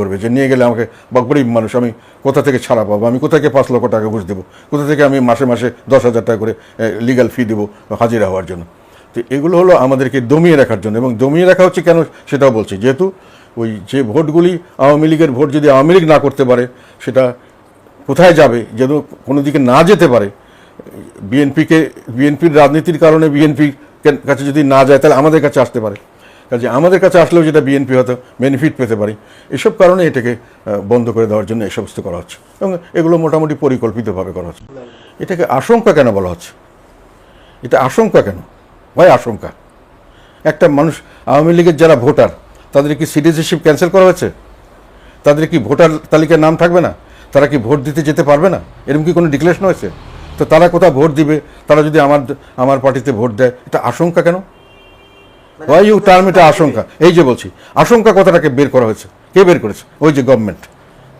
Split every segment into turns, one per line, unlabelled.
করবে যে নিয়ে গেলে আমাকে বা গরিব মানুষ, আমি কোথা থেকে ছাড়া পাবো? আমি কোথা থেকে পাঁচ লক্ষ টাকা ঘুষ দেবো? কোথা থেকে আমি মাসে মাসে দশ হাজার টাকা করে লিগাল ফি দেবো, হাজিরা হওয়ার জন্য? তো এগুলো হলো আমাদেরকে দমিয়ে রাখার জন্য এবং দমিয়ে রাখা হচ্ছে কেন সেটাও বলছি। যেহেতু ওই যে ভোটগুলি আওয়ামী লীগের ভোট যদি আওয়ামী লীগ না করতে পারে, সেটা কোথায় যাবে? যেন কোনো দিকে না যেতে পারে বিএনপিকে, বিএনপির রাজনীতির কারণে বিএনপি কাছে যদি না যায়, তাহলে আমাদের কাছে আসতে পারে। কাজে আমাদের কাছে আসলেও যেটা বিএনপি হয়তো বেনিফিট পেতে পারি। এসব কারণে এটাকে বন্ধ করে দেওয়ার জন্য এই সমস্ত করা হচ্ছে। এবং এগুলো মোটামুটি পরিকল্পিতভাবে করা হচ্ছে। এটাকে আশঙ্কা কেন বলা হচ্ছে? এটা আশঙ্কা কেন? ভাই আশঙ্কা? একটা মানুষ, আওয়ামী লীগের যারা ভোটার, তাদের কি সিটিজেনশিপ ক্যান্সেল করা হয়েছে? তাদের কি ভোটার তালিকায় নাম থাকবে না? তারা কি ভোট দিতে যেতে পারবে না? এরকম কি কোনো ডিক্লারেশন হয়েছে? তো তারা কোথাও ভোট দিবে? তারা যদি আমার আমার পার্টিতে ভোট দেয়, এটা আশঙ্কা কেন? ওয়াই ইউ টার্ম এটা আশঙ্কা এই যে বলছি আশঙ্কা কথাটাকে বের করা হয়েছে। কে বের করেছে? ওই যে গভর্নমেন্ট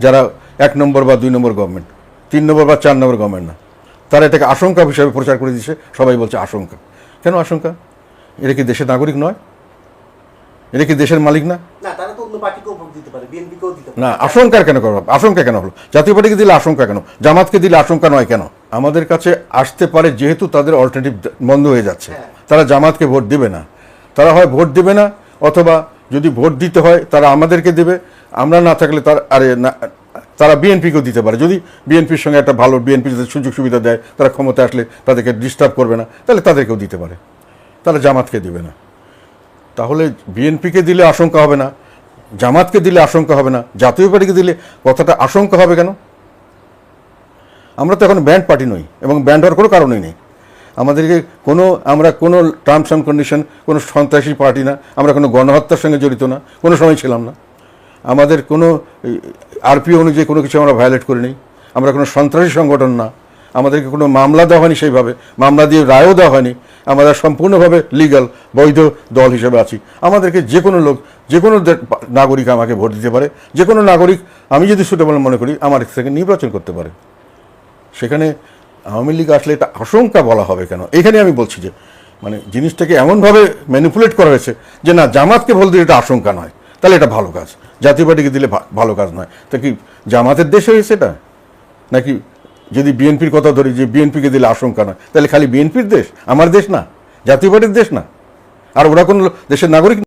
যারা এক নম্বর বা দুই নম্বর গভর্নমেন্ট তিন নম্বর বা চার নম্বর গভর্নমেন্ট না। তারা এটাকে আশঙ্কা হিসাবে প্রচার করে দিচ্ছে সবাই বলছে আশঙ্কা কেন আশঙ্কা এটা কি দেশের নাগরিক নয়? এটা কি দেশের মালিক না?
না
আশঙ্কার কেন করব আশঙ্কা কেন হলো? জাতীয় পার্টিকে দিলে আশঙ্কা কেন? জামাতকে দিলে আশঙ্কা নয় কেন? আমাদের কাছে আসতে পারে যেহেতু তাদের অল্টারনেটিভ বন্ধ হয়ে যাচ্ছে।
হ্যাঁ।
তারা জামাতকে ভোট দিবে না। তারা হয় ভোট দেবে না, অথবা যদি ভোট দিতে হয়, তারা আমাদেরকে দেবে। আমরা না থাকলে তার, আরে না, তারা বিএনপিকেও দিতে পারে। যদি বিএনপির সঙ্গে একটা ভালো বিএনপি যদি সুযোগ সুবিধা দেয়, তারা ক্ষমতা আসলে তাদেরকে ডিস্টার্ব করবে না, তাহলে তাদেরকেও দিতে পারে। তারা জামাতকে দিবে না। তাহলে বিএনপিকে দিলে আশঙ্কা হবে না, জামাতকে দিলে আশঙ্কা হবে না, জাতীয় পার্টিকে দিলে কথাটা আশঙ্কা হবে কেন? আমরা তো এখন ব্যান্ড পার্টি নই, এবং ব্যান্ড হওয়ার কোনো কারণই নেই। আমাদেরকে কোনো, আমরা কোনো টার্মস অ্যান্ড কন্ডিশন কোনো সন্ত্রাসী পার্টি না, আমরা কোনো গণহত্যার সঙ্গে জড়িত না, কোনো সময় ছিলাম না। আমাদের কোনো আরপিও অনুযায়ী কোনো কিছু আমরা ভায়োলেট করি নেই আমরা কোনো সন্ত্রাসী সংগঠন না। আমাদেরকে কোনো মামলা দেওয়া হয়নি সেইভাবে। মামলা দিয়ে রায়ও দেওয়া হয়নি। আমরা সম্পূর্ণভাবে লিগাল বৈধ দল হিসেবে আছি। আমাদেরকে যে কোনো লোক, যে কোনো নাগরিক আমাকে ভোট দিতে পারে। যে কোনো নাগরিক, আমি যদি সুটেবল মনে করি, আমার থেকে নির্বাচন করতে পারে। সেখানে আওয়ামী লীগ আসলে এটা আশঙ্কা বলা হবে কেন? এখানে আমি বলছি যে মানে জিনিসটাকে এমনভাবে ম্যানিপুলেট করা হয়েছে যে, না, জামাতকে বলতে এটা আশঙ্কা নয়। তাহলে এটা ভালো কাজ। জাতীয় পার্টিকে দিলে ভালো কাজ নয়। তা কি জামাতের দেশ হয়েছে এটা? নাকি যদি বিএনপির কথা ধরি, যে বিএনপিকে দিলে আশঙ্কা নয়, তাহলে খালি বিএনপির দেশ? আমার দেশ না। জাতীয় পার্টির দেশ না। আর ওরা কোনো দেশের নাগরিক।